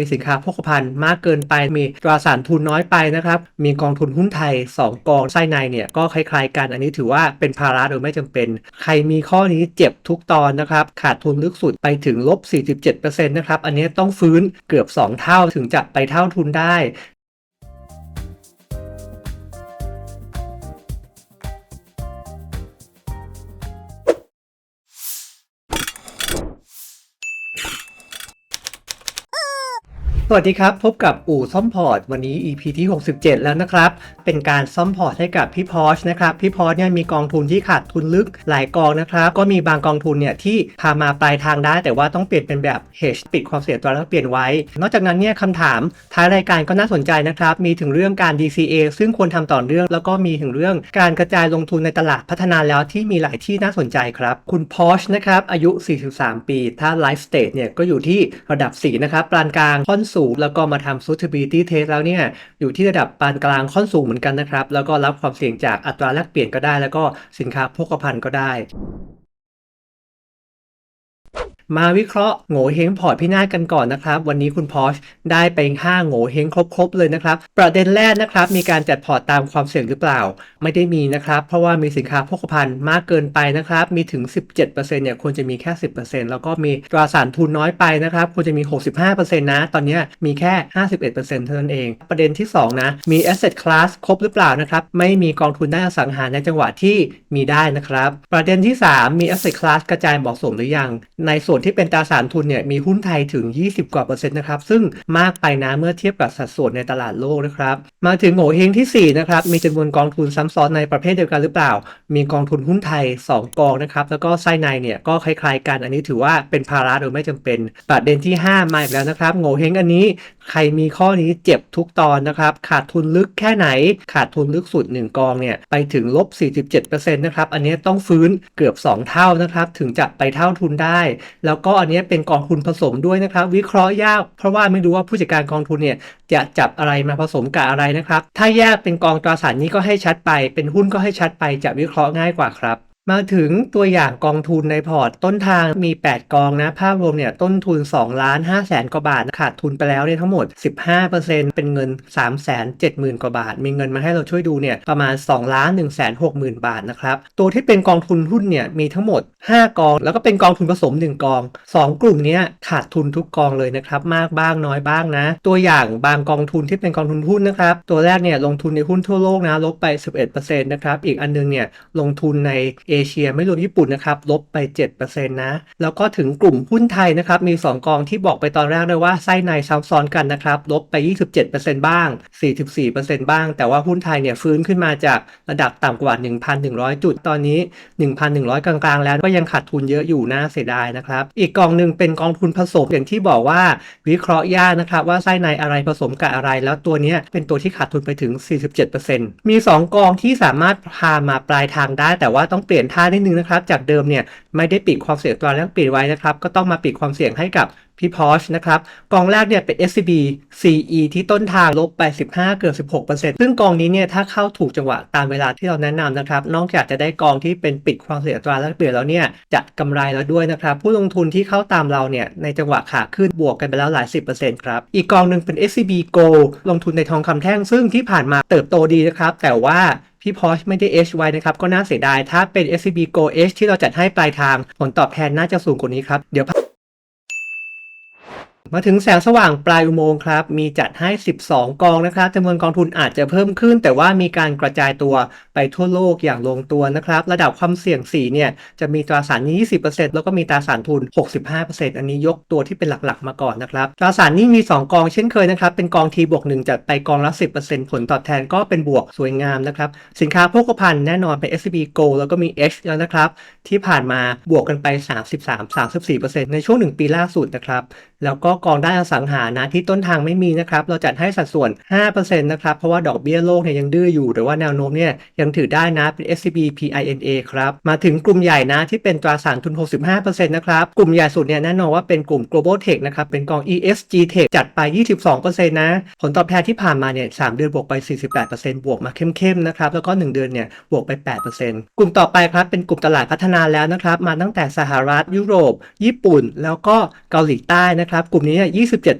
มีสินค้าโภคภัณฑ์มากเกินไป มีตราสารทุนน้อยไปนะครับ มีกองทุนหุ้นไทย 2 กองไส้ในเนี่ยก็คล้ายๆกัน อันนี้ถือว่าเป็นภาระโดยไม่จำเป็น ใครมีข้อนี้เจ็บทุกตอนนะครับ ขาดทุนลึกสุดไปถึงลบ 47%นะครับ อันนี้ต้องฟื้นเกือบ 2 เท่าถึงจะไปเท่าทุนได้ สวัสดีครับ พบกับอู่ซ่อมพอร์ตวันนี้ EP ที่ 67 แล้วนะครับ เป็นการซ่อมพอร์ตให้กับพี่พอชนะครับพี่พอชเนี่ยมีกองทุนที่ขาดทุนลึกหลายกองนะครับ ก็มีบางกองทุนเนี่ยที่พามาปลายทางได้ แต่ว่าต้องเปลี่ยนเป็นแบบ hedge ปิดความเสี่ยงตัวแล้วเปลี่ยนไว้ นอกจากนั้นเนี่ยคำถามท้ายรายการก็น่าสนใจนะครับ มีถึงเรื่องการ DCA ซึ่งควรทำต่อเนื่อง แล้วก็มีถึงเรื่องการกระจายลงทุนในตลาดพัฒนาแล้วที่มีหลายที่น่าสนใจครับ คุณพอชนะครับอายุ 43 ปี ถ้า Life Stage เนี่ยก็อยู่ที่ระดับ4นะครับปานกลางค่อนสูง แล้วก็มาทำ suitability test แล้วเนี่ยอยู่ที่ระดับปานกลางค่อนสูงเหมือนกันนะครับ แล้วก็รับความเสี่ยงจากอัตราแลกเปลี่ยนก็ได้ แล้วก็สินค้าโภคภัณฑ์ก็ได้ มาวิเคราะห์โง่เฮงพอร์ตพี่นาศกันก่อนนะครับ วันนี้คุณพอชได้ไป5โง่เฮงครบๆเลยนะครับ ประเด็นแรกนะครับ มีการจัดพอร์ตตามความเสี่ยงหรือเปล่า ไม่ได้มีนะครับ เพราะว่ามีสินค้าโภคภัณฑ์มากเกินไปนะครับ มีถึง 17%เนี่ยควรจะมีแค่ 10%แล้วก็มีตราสารทุนน้อยไปนะครับควรจะมี 65%นะ ตอนนี้มีแค่ 51%เท่านั้นเอง ประเด็นที่ 2 นะ มี asset class ครบหรือเปล่านะครับ ไม่มีกองทุนด้านอสังหาในจังหวะที่มีได้นะครับ ประเด็นที่ 3 มี asset class กระจายเหมาะสมหรือยังในส่วนที่เป็นตราสารทุนเนี่ยมีหุ้นไทยถึง 20 กว่าเปอร์เซ็นต์นะครับ ซึ่งมากไปนะเมื่อเทียบกับสัดส่วนในตลาดโลกนะครับ มาถึงโง่เฮงที่ 4 นะครับ มีจำนวนกองทุนซ้ำซ้อนในประเภทเดียวกันหรือเปล่า มีกองทุนหุ้นไทย 2 กองนะครับ แล้วก็ไส้ในเนี่ยก็คล้ายๆกัน อันนี้ถือว่าเป็นภาระโดยไม่จำเป็น ประเด็นที่ 5 มาอีกแล้วนะครับโง่เฮงอันนี้ ใครมีข้อนี้เจ็บทุกตอนนะครับ ขาดทุนลึกแค่ไหน ขาดทุนลึกสุด 1 กองเนี่ย ไปถึงลบ 47%นะครับ อันนี้ต้องฟื้นเกือบ 2 เท่านะครับ ถึงจะไปเท่าทุนได้ แล้วก็อันนี้เป็นกองทุนผสมด้วยนะครับ วิเคราะห์ยาก เพราะว่าไม่รู้ว่าผู้จัดการกองทุนเนี่ยจะจับอะไรมาผสมกับอะไรนะครับ ถ้าแยกเป็นกองตราสารนี้ก็ให้ชัดไป เป็นหุ้นก็ให้ชัดไปจะวิเคราะห์ง่ายกว่าครับ มาถึงตัวอย่างกองทุนในพอร์ต ต้นทางมี 8 กองนะ ภาพรวมเนี่ยต้นทุน2ล้าน5แสนกว่าบาท ขาดทุนไปแล้วเนี่ยทั้งหมด 15%เป็นเงิน 3 7 0 0 0 0 กว่าบาท มีเงินมาให้เราช่วยดูเนี่ยประมาณ2ล้าน1 6 0 0 0 0 บาทนะครับ ตัวที่เป็นกองทุนหุ้นเนี่ยมีทั้งหมด 5 กอง แล้วก็เป็นกองทุนผสม 1 กอง 2 กลุ่มนี้ขาดทุนทุกกองเลยนะครับมากบ้างน้อยบ้างนะ ตัวอย่างบางกองทุนที่เป็นกองทุนหุ้นนะครับตัวแรกเนี่ยลงทุนในหุ้นทั่วโลกนะลบไป 11%นะครับอีกอันนึงเนี่ยลงทุนในเอเชียไม่รวมญี่ปุ่นนะครับลบไป 7%นะแล้วก็ถึงกลุ่มหุ้นไทยนะครับมี 2 กองที่บอกไปตอนแรกเลยว่าไส้ในซ้ำซ้อนกันนะครับลบไป 27%บ้าง 44%บ้าง แต่ว่าหุ้นไทยเนี่ยฟื้นขึ้นมาจากระดับต่ำกว่า 1,100 จุดตอนนี้ 1,100 กลางๆ แล้วก็ยังขาดทุนเยอะอยู่น่าเสียดายนะครับอีกกองหนึ่งเป็นกองทุนผสมอย่างที่บอกว่าวิเคราะห์ยากนะครับว่าไส้ในอะไรผสมกับอะไร แล้วตัวเนี้ยเป็นตัวที่ขาดทุนไปถึง 47%มี 2 กองที่สามารถพามาปลายทางได้ แต่ว่าต้องเปลี่ยนนท่านิดนึงนะครับ จากเดิมเนี่ยไม่ได้ปิดความเสี่ยงตัวแรกเปลี่ยนไว้นะครับ ก็ต้องมาปิดความเสี่ยงให้กับพี่พอชนะครับ กองแรกเนี่ยเป็น SCB CE ที่ต้นทางลบไป 15 เกือบ 16%ซึ่งกองนี้เนี่ยถ้าเข้าถูกจังหวะตามเวลาที่เราแนะนำนะครับ นอกจากจะได้กองที่เป็นปิดความเสี่ยงตัวแรกเปลี่ยนแล้วเนี่ยจะกำไรแล้วด้วยนะครับ ผู้ลงทุนที่เข้าตามเราเนี่ยในจังหวะขาขึ้นบวกกันไปแล้วหลาย 10%ครับ อีกกองหนึ่งเป็น SCB GO ลงทุนในทองคำแท่งซึ่งที่ผ่านมาเติบโตดีนะครับ แต่ว่า ที่พอชไม่ได้ H ไว้นะครับก็น่าเสียดายถ้าเป็น SCB Go H ที่เราจัดให้ปลายทาง ผลตอบแทนน่าจะสูงกว่านี้ครับเดี๋ยว มาถึงแสงสว่างปลายอุโมงค์ครับ มีจัดให้ 12 กองนะครับจำนวนกองทุนอาจจะเพิ่มขึ้น แต่ว่ามีการกระจายตัวไปทั่วโลกอย่างลงตัวนะครับ ระดับความเสี่ยง4เนี่ยจะมีตราสารหนี้20%แล้วก็มีตราสารทุน 65%อันนี้ยกตัวที่เป็นหลักๆมาก่อนนะครับ ตราสารหนี้มี 2 กองเช่นเคยนะครับ เป็นกอง T บวก1จัดไปกองละ 10%ผลตอบแทนก็เป็นบวกสวยงามนะครับ สินค้าโภคภัณฑ์แน่นอนเป็น SCB Go แล้วก็มี H แล้วนะครับ ที่ผ่านมาบวกกันไป 33-34%ในช่วง 1 ปีล่าสุดนะครับ แล้วก็กองด้านอสังหานะที่ต้นทางไม่มีนะครับเราจัดให้สัดส่วน 5%นะครับเพราะว่าดอกเบี้ยโลกเนี่ยยังดื้ออยู่แต่ว่าแนวโน้มเนี่ยยังถือได้นะเป็น SCB PINA ครับมาถึงกลุ่มใหญ่นะที่เป็นตราสารทุน 65%นะครับกลุ่มใหญ่สุดเนี่ยแน่นอนว่าเป็นกลุ่ม global tech นะครับเป็นกอง ESG tech จัดไป 22%นะผลตอบแทนที่ผ่านมาเนี่ย3เดือนบวกไป 48%บวกมาเข้มๆนะครับแล้วก็ 1 เดือนเนี่ยบวกไป 8%กลุ่มต่อไปครับเป็นกลุ่มตลาดพัฒนาแล้วนะครับมาตั้งแต่สหรัฐยุโรป ญี่ปุ่น แล้วก็เกาหลีใต้นะครับกลุ่มนี้เนี่ย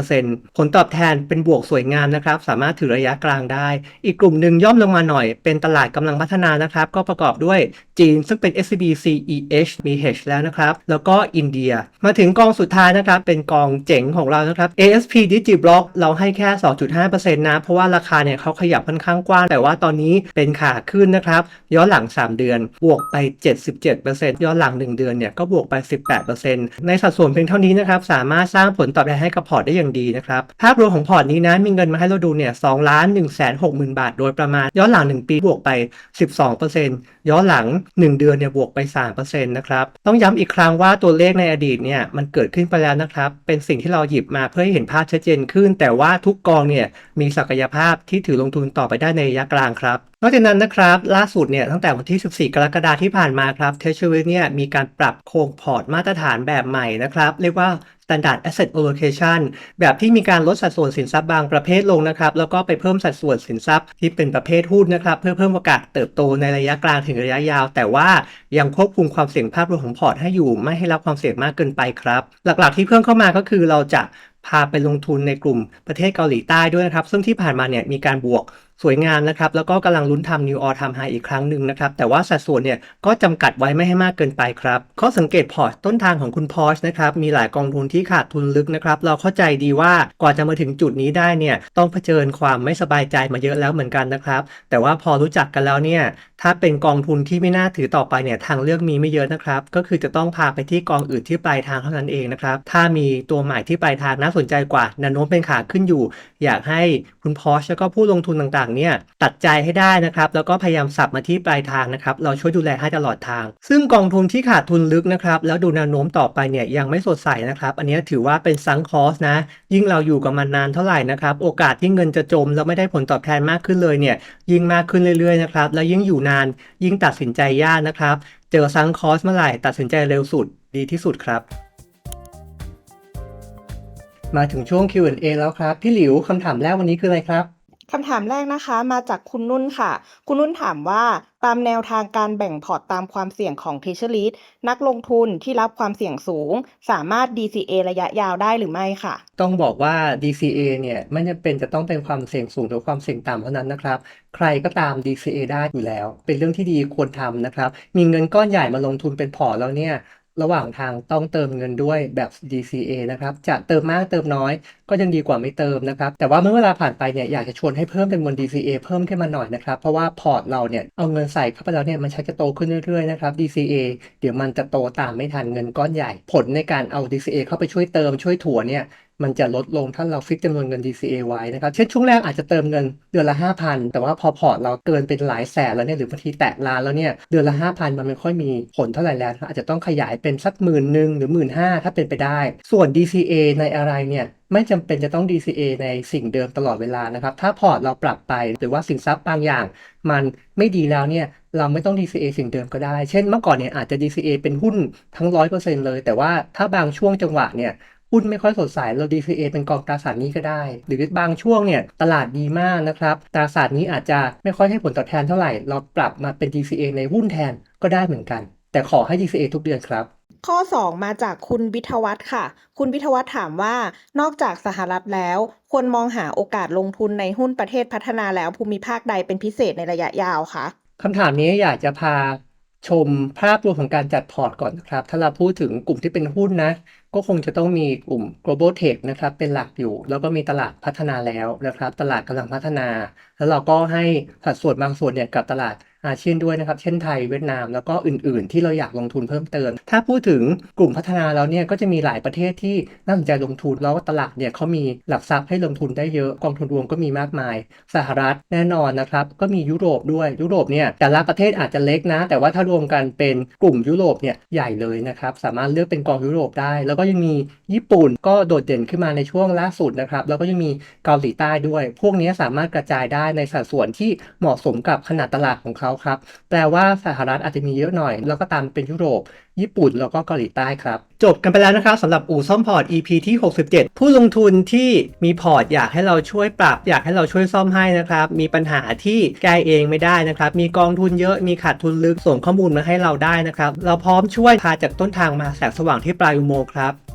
27%ผลตอบแทนเป็นบวกสวยงามนะครับ สามารถถือระยะกลางได้ อีกกลุ่มหนึ่งย่อมลงมาหน่อย เป็นตลาดกำลังพัฒนานะครับ ก็ประกอบด้วยจีนซึ่งเป็น SCB CEH มี H แล้วนะครับ แล้วก็อินเดีย มาถึงกองสุดท้ายนะครับ เป็นกองเจ๋งของเรานะครับ ASP Digiblock เราให้แค่ 2.5%นะ เพราะว่าราคาเนี่ยเขาขยับค่อนข้างกว้าง แต่ว่าตอนนี้เป็นขาขึ้นนะครับ ย้อนหลัง 3 เดือน บวกไป 77%ย้อนหลัง 1 เดือนเนี่ยก็บวกไป 18%ในสัดส่วนเพียงเท่านี้นะครับ สามารถสร้างผลตอบแทนให้กับพอร์ตได้อย่างดีนะครับ ภาพรวมของพอร์ตนี้นะมีเงินมาให้เราดูเนี่ย2ล้าน1 6 0 0 0 0บาทโดยประมาณ ย้อนหลัง 1 ปีบวกไป 12%ย้อนหลัง 1 เดือนเนี่ยบวกไป3%นะครับ ต้องย้ำอีกครั้งว่าตัวเลขในอดีตเนี่ยมันเกิดขึ้นไปแล้วนะครับ เป็นสิ่งที่เราหยิบมาเพื่อให้เห็นภาพชัดเจนขึ้น แต่ว่าทุกกองเนี่ยมีศักยภาพที่ถือลงทุนต่อไปได้ในระยะกลางครับนอกจากนั้นนะครับ ล่าสุดเนี่ยตั้งแต่วันที่ 14 กรกฎาคมที่ผ่านมาครับเทเชอร์เนี่ยมีการปรับโครงพอร์ตมาตรฐานแบบใหม่นะครับ เรียกว่า Standard Asset Allocation แบบที่มีการลดสัดส่วนสินทรัพย์บางประเภทลงนะครับ แล้วก็ไปเพิ่มสัดส่วนสินทรัพย์ที่เป็นประเภทหุ้นนะครับ เพื่อเพิ่มโอกาสเติบโตในระยะกลางถึงระยะยาว แต่ว่ายังควบคุมความเสี่ยงภาพรวมของพอร์ตให้อยู่ไม่ให้รับความเสี่ยงมากเกินไปครับ หลักๆที่เพิ่มเข้ามาก็คือเราจะพาไปลงทุนในกลุ่มประเทศเกาหลีใต้ด้วยนะครับ ซึ่งที่ผ่านมาเนี่ยมีการบวก สวยงามนะครับแล้วก็กำลังลุ้นทำ New All Time High อีกครั้งหนึ่งนะครับแต่ว่าสัดส่วนเนี่ยก็จำกัดไว้ไม่ให้มากเกินไปครับข้อสังเกตพอร์ตต้นทางของคุณพอชนะครับมีหลายกองทุนที่ขาดทุนลึกนะครับเราเข้าใจดีว่ากว่าจะมาถึงจุดนี้ได้เนี่ยต้องเผชิญความไม่สบายใจมาเยอะแล้วเหมือนกันนะครับแต่ว่าพอรู้จักกันแล้วเนี่ยถ้าเป็นกองทุนที่ไม่น่าถือต่อไปเนี่ยทางเลือกมีไม่เยอะนะครับก็คือจะต้องพาไปที่กองอื่นที่ปลายทางเท่านั้นเองนะครับถ้ามีตัวใหม่ที่ปลายทางน่าสนใจกว่าแนวโน้มเป็นขาขึ้นอยู่ อยากให้คุณพอชแล้วก็ผู้ลงทุนต่างๆเนี่ยตัดใจให้ได้นะครับแล้วก็พยายามสับมาที่ปลายทางนะครับเราช่วยดูแลให้ตลอดทาง ซึ่งกองทุนที่ขาดทุนลึกนะครับแล้วดูแนวโน้มต่อไปเนี่ยยังไม่สดใสนะครับ อันนี้ถือว่าเป็นซังคอสนะ ยิ่งเราอยู่กับมันนานเท่าไหร่นะครับโอกาสที่เงินจะจมแล้วไม่ได้ผลตอบแทนมากขึ้นเลยเนี่ยยิ่งมากขึ้นเรื่อยๆนะครับแล้วยิ่งอยู่นานยิ่งตัดสินใจยากนะครับ เจอซังคอสเมื่อไหร่ตัดสินใจเร็วสุดดีที่สุดครับมาถึงช่วง Q&A แล้วครับ พี่หลิวคำถามแรกวันนี้คืออะไรครับ คำถามแรกนะคะ มาจากคุณนุ่นค่ะ คุณนุ่นถามว่าตามแนวทางการแบ่งพอร์ตตามความเสี่ยงของ t e a s u r e นักลงทุนที่รับความเสี่ยงสูง สามารถ DCA ระยะยาวได้หรือไม่ค่ะ ต้องบอกว่า DCA เนี่ยไม่จำเป็นจะต้องเป็นความเสี่ยงสูงหรือความเสี่ยงต่ำเท่านั้นนะครับ ใครก็ตาม DCA ได้อยู่แล้ว เป็นเรื่องที่ดีควรทำนะครับ มีเงินก้อนใหญ่มาลงทุนเป็นพอร์ตแล้วเนี่ย ระหว่างทางต้องเติมเงินด้วยแบบ DCA นะครับ จะเติมมากเติมน้อย ก็ยังดีกว่าไม่เติมนะครับ แต่ว่าเมื่อเวลาผ่านไปเนี่ยอยากจะชวนให้เพิ่มจำนวน DCA เพิ่มขึ้นมาหน่อยนะครับ เพราะว่าพอร์ตเราเนี่ยเอาเงินใส่เข้าไปแล้วเนี่ยมันชักจะโตขึ้นเรื่อยๆนะครับ DCA เดี๋ยวมันจะโตตามไม่ทันเงินก้อนใหญ่ ผลในการเอา DCA เข้าไปช่วยเติมช่วยถัวเนี่ย มันจะลดลงถ้าเราฟิกจำนวนเงิน DCA ไว้นะครับ เช่นช่วงแรกอาจจะเติมเงินเดือนละ 5,000 แต่ว่าพอพอร์ตเราเกินเป็นหลายแสนแล้วเนี่ยหรือบางทีแตะล้านแล้วเนี่ยเดือนละ 5,000 มันไม่ค่อยมีผลเท่าไหร่แล้ว อาจจะต้องขยายเป็นสักหมื่นหนึ่งหรือหมื่นห้าถ้าเป็นไปได้ ส่วน DCA ในอะไรเนี่ยไม่จำเป็นจะต้อง DCA ในสิ่งเดิมตลอดเวลานะครับ ถ้าพอร์ตเราปรับไปหรือว่าสินทรัพย์บางอย่าง มันไม่ดีแล้วเนี่ยเราไม่ต้อง DCA สิ่งเดิมก็ได้ เช่นเมื่อก่อนเนี่ยอาจจะ DCA เป็นหุ้นทั้ง 100%เลย แต่ว่าถ้าบางช่วงจังหวะเนี่ย หุ้นไม่ค่อยสดใสเรา DCA เป็นกองตราสารหนี้ก็ได้ หรือบางช่วงเนี่ยตลาดดีมากนะครับตราสารหนี้อาจจะไม่ค่อยให้ผลตอบแทนเท่าไหร่ เราปรับมาเป็น DCA ในหุ้นแทนก็ได้เหมือนกัน แต่ขอให้ DCA ทุกเดือนครับข้อ 2 มาจากคุณวิทยวัฒน์ค่ะ คุณวิทยวัฒน์ถามว่า นอกจากสหรัฐแล้ว ควรมองหาโอกาสลงทุนในหุ้นประเทศพัฒนาแล้วภูมิภาคใดเป็นพิเศษในระยะยาวคะคำถามนี้อยากจะพา ชมภาพรวมของการจัดพอร์ตก่อนนะครับ ถ้าเราพูดถึงกลุ่มที่เป็นหุ้นนะ ก็คงจะต้องมีกลุ่ม global tech นะครับ เป็นหลักอยู่ แล้วก็มีตลาดพัฒนาแล้วนะครับ ตลาดกำลังพัฒนา แล้วเราก็ให้สัดส่วนบางส่วนเนี่ยกับตลาด อาเซียนด้วยนะครับ เช่นไทยเวียดนาม แล้วก็อื่น ๆ ที่เราอยากลงทุนเพิ่มเติม ถ้าพูดถึงกลุ่มพัฒนาแล้วเนี่ยก็จะมีหลายประเทศที่น่าสนใจลงทุนแล้วตลาดเนี่ยเขามีหลักทรัพย์ให้ลงทุนได้เยอะกองทุนรวมก็มีมากมาย สหรัฐแน่นอนนะครับ ก็มียุโรปด้วยยุโรปเนี่ยแต่ละประเทศอาจจะเล็กนะ แต่ว่าถ้ารวมกันเป็นกลุ่มยุโรปเนี่ยใหญ่เลยนะครับสามารถเลือกเป็นกองยุโรปได้ แล้วก็ยังมีญี่ปุ่นก็โดดเด่นขึ้นมาในช่วงล่าสุดนะครับแล้วก็ยังมีเกาหลีใต้ด้วย พวกนี้สามารถกระจายได้ในสัดส่วนที่เหมาะสมกับขนาดตลาดของเขาครับ แปลว่าสหรัฐอาจจะมีเยอะหน่อย แล้วก็ตามเป็นยุโรป ญี่ปุ่นแล้วก็เกาหลีใต้ครับ จบกันไปแล้วนะครับสำหรับอู่ซ่อมพอร์ต EP ที่ 67 ผู้ลงทุนที่มีพอร์ตอยากให้เราช่วยปรับ อยากให้เราช่วยซ่อมให้นะครับ มีปัญหาที่แก้เองไม่ได้นะครับ มีกองทุนเยอะมีขาดทุนลึกส่งข้อมูลมาให้เราได้นะครับ เราพร้อมช่วยพาจากต้นทางมาแสงสว่างที่ปลายอุโมงค์ครับ